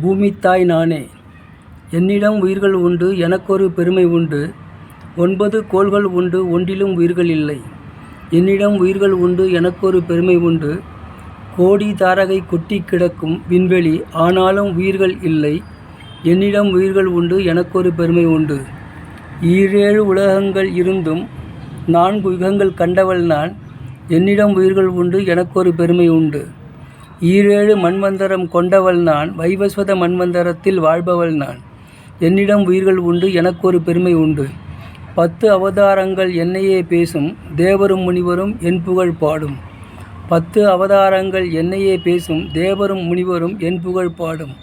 பூமித்தாய் நானே. என்னிடம் உயிர்கள் உண்டு எனக்கொரு பெருமை உண்டு. ஒன்பது கோள்கள் உண்டு ஒன்றிலும் உயிர்கள் இல்லை. என்னிடம் உயிர்கள் உண்டு எனக்கொரு பெருமை உண்டு. கோடி தாரகை கொட்டி கிடக்கும் விண்வெளி ஆனாலும் உயிர்கள் இல்லை. என்னிடம் உயிர்கள் உண்டு எனக்கொரு பெருமை உண்டு. ஈரேழு உலகங்கள் இருந்தும் நான்கு யுகங்கள் கண்டவள் நான். என்னிடம் உயிர்கள் உண்டு எனக்கொரு பெருமை உண்டு. ஈரேழு மன்வந்தரம் கொண்டவள் நான் வைவஸ்வத மன்வந்தரத்தில் வாழ்பவள் நான். என்னிடம் உயிர்கள் உண்டு எனக்கொரு பெருமை உண்டு. பத்து அவதாரங்கள் என்னையே பேசும் தேவரும் முனிவரும் என் புகழ் பாடும். பத்து அவதாரங்கள் என்னையே பேசும் தேவரும் முனிவரும் என் புகழ் பாடும்.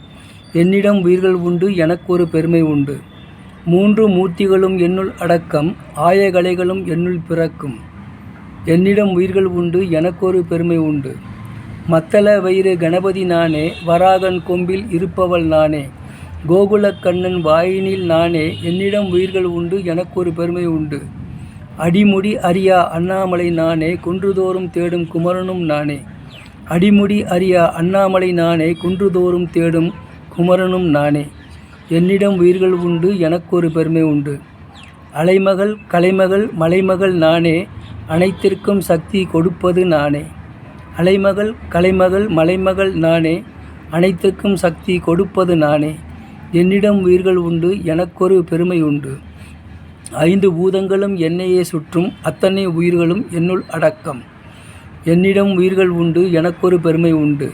என்னிடம் உயிர்கள் உண்டு எனக்கொரு பெருமை உண்டு. மூன்று மூர்த்திகளும் என்னுள் அடக்கம் ஆயகலைகளும் என்னுள் பிறக்கும். என்னிடம் உயிர்கள் உண்டு எனக்கொரு பெருமை உண்டு. மத்தள வயிறு கணபதி நானே வராகன் கொம்பில் இருப்பவள் நானே. கோகுலக்கண்ணன் வாயினில் நானே என்னிடம் உயிர்கள் உண்டு எனக்கொரு பெருமை உண்டு. அடிமுடி அரியா அண்ணாமலை நானே குன்றுதோறும் தேடும் குமரனும் நானே. அடிமுடி அரியா அண்ணாமலை நானே குன்றுதோறும் தேடும் குமரனும் நானே. என்னிடம் உயிர்கள் உண்டு எனக்கொரு பெருமை உண்டு. அலைமகள் கலைமகள் மலைமகள் நானே அனைத்திற்கும் சக்தி கொடுப்பது நானே. அலைமகள் கலைமகள் மலைமகள் நானே. அனைத்துக்கும் சக்தி கொடுப்பது நானே. என்னிடம் உயிர்கள் உண்டு எனக்கொரு பெருமை உண்டு. ஐந்து பூதங்களும் என்னையே சுற்றும் அத்தனை உயிர்களும் என்னுள் அடக்கம். என்னிடம் உயிர்கள் உண்டு எனக்கொரு பெருமை உண்டு.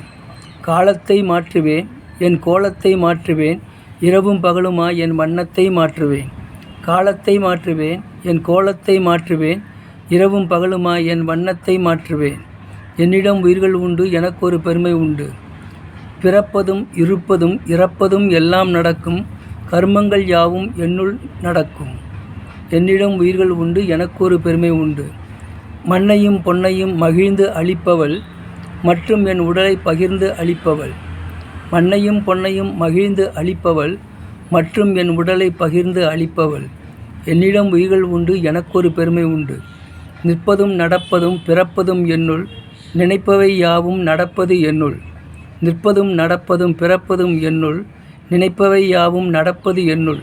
காலத்தை மாற்றுவேன் என் கோலத்தை மாற்றுவேன் இரவும் பகலுமா என் வண்ணத்தை மாற்றுவேன். காலத்தை மாற்றுவேன் என் கோலத்தை மாற்றுவேன் இரவும் பகலுமா என் வண்ணத்தை மாற்றுவேன். என்னிடம் உயிர்கள் உண்டு எனக்கொரு பெருமை உண்டு. பிறப்பதும் இருப்பதும் இறப்பதும் எல்லாம் நடக்கும். கர்மங்கள் யாவும் என்னுள் நடக்கும். என்னிடம் உயிர்கள் உண்டு எனக்கொரு பெருமை உண்டு. மண்ணையும் பொன்னையும் மகிழ்ந்து அளிப்பவள் மற்றும் என் உடலை பகிர்ந்து அளிப்பவள் மண்ணையும் பொன்னையும் மகிழ்ந்து அளிப்பவள் மற்றும் என் உடலை பகிர்ந்து அளிப்பவள் என்னிடம் உயிர்கள் உண்டு எனக்கொரு பெருமை உண்டு. நிற்பதும் நடப்பதும் பிறப்பதும் என்னுள் நினைப்பவை யாவும் நடப்பது என்னுள். நிற்பதும் நடப்பதும் பிறப்பதும் என்னுள். நினைப்பவை யாவும் நடப்பது என்னுள்.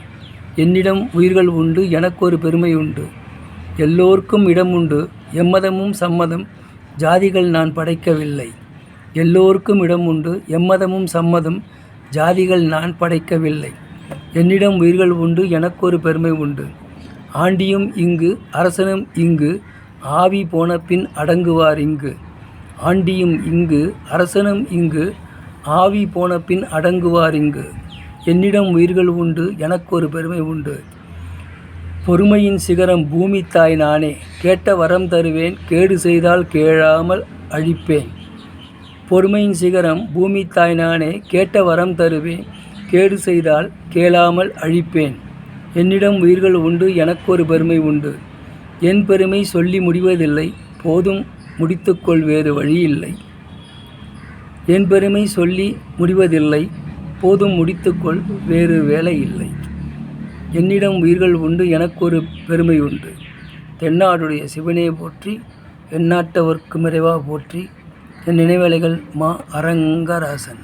என்னிடம் உயிர்கள் உண்டு எனக்கொரு பெருமை உண்டு. எல்லோருக்கும் இடம் உண்டு எம்மதமும் சம்மதம் ஜாதிகள் நான் படைக்கவில்லை. எல்லோருக்கும் இடம் உண்டு எம்மதமும் சம்மதம் ஜாதிகள் நான் படைக்கவில்லை. என்னிடம் உயிர்கள் உண்டு எனக்கொரு பெருமை உண்டு. ஆண்டியும் இங்கு அரசனும் இங்கு ஆவி போன பின் அடங்குவார் இங்கு. ஆண்டியும் இங்கு அரசனும் இங்கு ஆவி போன பின் அடங்குவார் இங்கு. என்னிடம் உயிர்கள் உண்டு எனக்கொரு பெருமை உண்டு. பொறுமையின் சிகரம் பூமி தாய் நானே கேட்ட வரம் தருவேன் கேடு செய்தால் கேளாமல் அழிப்பேன். பொறுமையின் சிகரம் பூமி தாய் நானே கேட்ட வரம் தருவேன் கேடு செய்தால் கேளாமல் அழிப்பேன். என்னிடம் உயிர்கள் உண்டு எனக்கொரு பெருமை உண்டு. என் பெருமை சொல்லி முடிவதில்லை போதும் முடித்துக்கொள் வேறு வழி இல்லை என் பெருமை சொல்லி முடிவதில்லை. போதும் முடித்துக்கொள் வேறு வேலை இல்லை என்னிடம் உயிர்கள் உண்டு எனக்கொரு பெருமை உண்டு. தென்னாடுடைய சிவனே போற்றி எந்நாட்டவர்க்கு மறைவா போற்றி என் நினைவலைகள் மா அரங்கராசன்